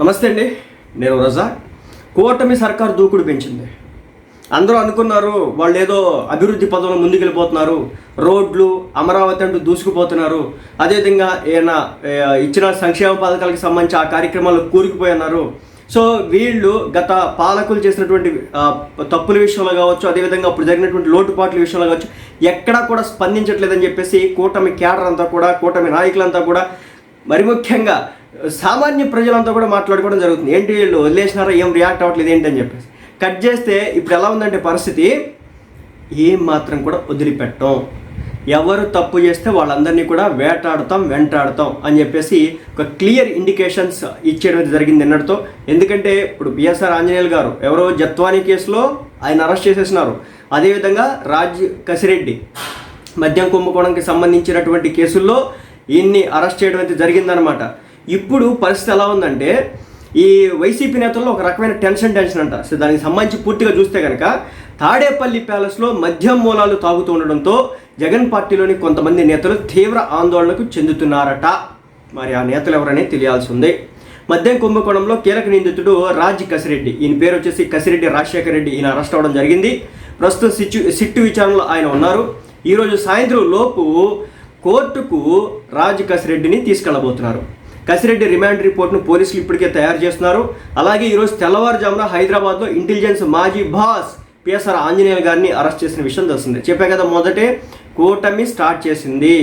నమస్తే అండి నేను రజా. కూటమి సర్కారు దూకుడు పెంచింది. అందరూ అనుకున్నారు వాళ్ళు ఏదో అభివృద్ధి పదంలో ముందుకెళ్ళిపోతున్నారు రోడ్లు అమరావతి అంటూ దూసుకుపోతున్నారు. అదేవిధంగా ఏమైనా ఇచ్చిన సంక్షేమ పథకాలకు సంబంధించి ఆ కార్యక్రమాలు కూరుకుపోయి ఉన్నారు సో వీళ్ళు గత పాలకులు చేసినటువంటి తప్పుల విషయంలో కావచ్చు అదేవిధంగా అప్పుడు జరిగినటువంటి లోటుపాట్ల విషయంలో కావచ్చు ఎక్కడా కూడా స్పందించట్లేదని చెప్పేసి కూటమి క్యాడర్ అంతా కూడా కూటమి నాయకులంతా కూడా మరి ముఖ్యంగా సామాన్య ప్రజలంతా కూడా మాట్లాడుకోవడం జరుగుతుంది. ఏంటి వీళ్ళు వదిలేసినారా? ఏం రియాక్ట్ అవ్వట్లేదు ఏంటి అని చెప్పేసి. కట్ చేస్తే ఇప్పుడు ఎలా ఉందంటే పరిస్థితి ఏం మాత్రం కూడా వదిలిపెట్టం. ఎవరు తప్పు చేస్తే వాళ్ళందరినీ కూడా వేటాడతాం వెంటాడతాం అని చెప్పేసి ఒక క్లియర్ ఇండికేషన్స్ ఇచ్చేయడం జరిగింది నిన్నటితో. ఎందుకంటే ఇప్పుడు బిఎస్ఆర్ ఆంజనేయులు గారు ఎవరో జత్వానీ కేసులో ఆయన అరెస్ట్ చేసేసినారు. అదేవిధంగా రాజ్ కసిరెడ్డి మద్యం కుంభకోణంకి సంబంధించినటువంటి కేసుల్లో ఈయన్ని అరెస్ట్ చేయడం అయితే జరిగిందనమాట ఇప్పుడు పరిస్థితి ఎలా ఉందంటే ఈ వైసీపీ నేతల్లో ఒక రకమైన టెన్షన్ టెన్షన్ అంట. సో దానికి సంబంధించి పూర్తిగా చూస్తే కనుక తాడేపల్లి ప్యాలెస్లో మద్యం మూలాలు తాగుతూ ఉండడంతో జగన్ పార్టీలోని కొంతమంది నేతలు తీవ్ర ఆందోళనకు చెందుతున్నారట. మరి ఆ నేతలు ఎవరనే తెలియాల్సి ఉంది మద్యం కుంభకోణంలో కీలక నిందితుడు రాజ్ కసిరెడ్డి. ఈయన పేరు వచ్చేసి కసిరెడ్డి రాజశేఖర రెడ్డి. ఈయన అరెస్ట్ అవ్వడం జరిగింది. ప్రస్తుతం సిట్టు సిట్టు విచారణలో ఆయన ఉన్నారు. ఈరోజు సాయంత్రం లోపు కోర్టుకు రాజ్ కసిరెడ్డిని తీసుకెళ్ళబోతున్నారు. కసిరెడ్డి రిమాండ్ రిపోర్ట్ను పోలీసులు ఇప్పటికే తయారు చేస్తున్నారు. అలాగే ఈరోజు తెల్లవారుజామున హైదరాబాద్లో ఇంటెలిజెన్స్ మాజీ బాస్ పిఎస్ఆర్ ఆంజనేయుల గారిని అరెస్ట్ చేసిన విషయం తెలిసిందే. చెప్పే కదా మొదటే కూటమి స్టార్ట్ చేసింది.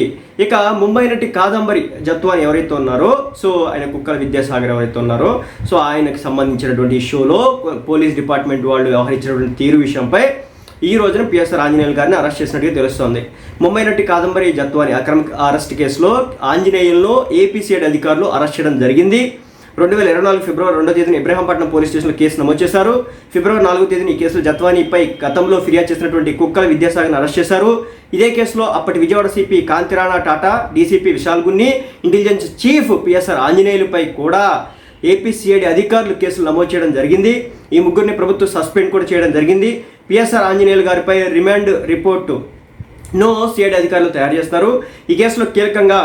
ఇక ముంబై నటి కాదంబరి జత్వాన్ ఎవరైతే ఉన్నారో సో ఆయన కుక్కల విద్యాసాగర్ ఎవరైతే ఉన్నారో సో ఆయనకు సంబంధించినటువంటి ఇష్యూలో పోలీస్ డిపార్ట్మెంట్ వాళ్ళు వ్యవహరించినటువంటి తీరు విషయంపై ఈ రోజున పిఎస్ఆర్ ఆంజనేయులు గారిని అరెస్ట్ చేసినట్టుగా తెలుస్తోంది. ముంబై నటి కాదంబరి జత్వాని అక్రమ అరెస్ట్ కేసులో ఆంజనేయులను ఏపీసీఐడి అధికారులు అరెస్ట్ చేయడం జరిగింది. రెండు వేల ఇరవై నాలుగు ఫిబ్రవరి రెండో తేదీన ఇబ్రహంపట్నం పోలీస్ స్టేషన్లో కేసు నమోదు చేశారు. ఫిబ్రవరి నాలుగో తేదీన ఈ కేసులో జత్వానీపై గతంలో ఫిర్యాదు చేసినటువంటి కుక్కల విద్యాసాగర్ని అరెస్ట్ చేశారు. ఇదే కేసులో అప్పటి Vijayawada CP Kanthi Rana Tata DCP Vishal Gunni intelligence chief PSR ఆంజనేయులపై కూడా ఏపీసీఐడి అధికారులు కేసులు నమోదు చేయడం జరిగింది. ఈ ముగ్గురిని ప్రభుత్వం సస్పెండ్ కూడా చేయడం జరిగింది. పిఎస్ఆర్ ఆంజనేయులు గారిపై రిమాండ్ రిపోర్టు. నో సిఐడి అధికారులు తయారు చేస్తారు ఈ కేసులో కీలకంగా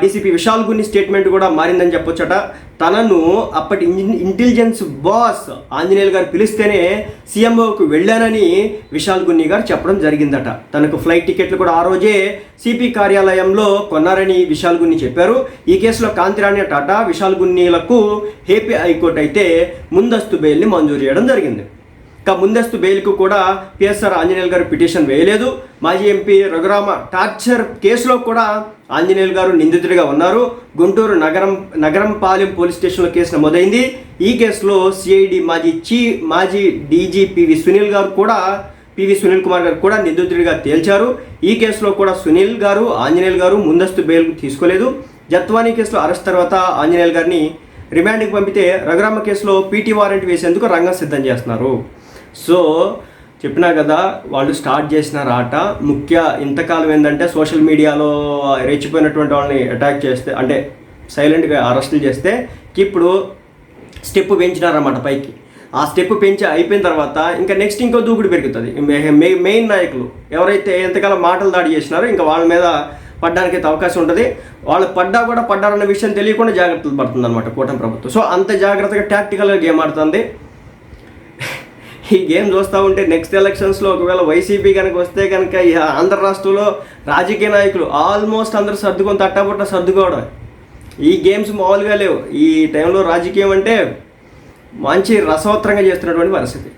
డీసీపీ విశాల్ గుని స్టేట్మెంట్ కూడా మారిందని చెప్పొచ్చట. తనను అప్పటి ఇంటెలిజెన్స్ బాస్ ఆంజనేయులు గారు పిలిస్తేనే సీఎంఓకు వెళ్ళానని విశాల్ గున్ని గారు చెప్పడం జరిగిందట. తనకు ఫ్లైట్ టికెట్లు కూడా ఆ రోజే సిపి కార్యాలయంలో కొన్నారని విశాల్ గున్ని చెప్పారు. ఈ కేసులో కాంతిరాణి టాటా విశాల్ గున్నీలకు ఏపీ హైకోర్టు అయితే ముందస్తు బెయిల్ని మంజూరు చేయడం జరిగింది. ఇక ముందస్తు బెయిల్కు కూడా పిఎస్ఆర్ ఆంజనేయులు గారు పిటిషన్ వేయలేదు. మాజీ ఎంపీ రఘురామ టార్చర్ కేసులో కూడా ఆంజనేయులు గారు నిందితుడిగా ఉన్నారు. గుంటూరు నగరం నగరంపాలెం పోలీస్ స్టేషన్లో కేసు నమోదైంది. ఈ కేసులో సిఐడి మాజీ చీ మాజీ డీజీ పివి సునీల్ గారు కూడా పివి సునీల్ కుమార్ గారు కూడా నిందితుడిగా తేల్చారు. ఈ కేసులో కూడా సునీల్ గారు ఆంజనేయులు గారు ముందస్తు బెయిల్ తీసుకోలేదు. జత్వానీ కేసులో అరెస్ట్ తర్వాత ఆంజనేయులు గారిని రిమాండ్కి పంపితే రఘురామ కేసులో పీటీ వారెంట్ వేసేందుకు రంగం సిద్ధం చేస్తున్నారు. సో చెప్పినా కదా వాళ్ళు స్టార్ట్ చేసిన ఆట. ముఖ్య ఇంతకాలం ఏంటంటే సోషల్ మీడియాలో రెచ్చిపోయినటువంటి వాళ్ళని అటాక్ చేస్తే అంటే సైలెంట్గా అరెస్టులు చేస్తే ఇప్పుడు స్టెప్ పెంచినారన్నమాట పైకి. ఆ స్టెప్ పెంచి అయిపోయిన తర్వాత ఇంకా నెక్స్ట్ ఇంకో దూకుడు పెరుగుతుంది. మెయిన్ నాయకులు ఎవరైతే ఎంతకాలం మాటలు దాడి చేసినారో ఇంకా వాళ్ళ మీద పడ్డానికి అయితే అవకాశం ఉంటుంది. వాళ్ళు పడ్డా కూడా పడ్డారన్న విషయం తెలియకుండా జాగ్రత్తలు పడుతుంది అనమాట కూటమి ప్రభుత్వం. సో అంత జాగ్రత్తగా టాక్టికల్గా గేమ్ ఆడుతుంది. ఈ గేమ్ చూస్తూ ఉంటే నెక్స్ట్ ఎలక్షన్స్లో ఒకవేళ వైసీపీ కనుక వస్తే కనుక ఈ ఆంధ్ర రాష్ట్రంలో రాజకీయ నాయకులు ఆల్మోస్ట్ అందరూ సర్దుకొని తట్టబుట్ట సర్దుకోవడం. ఈ గేమ్స్ మామూలుగా లేవు. ఈ టైంలో రాజకీయం అంటే మంచి రసవత్రంగా చేస్తున్నటువంటి పరిస్థితి.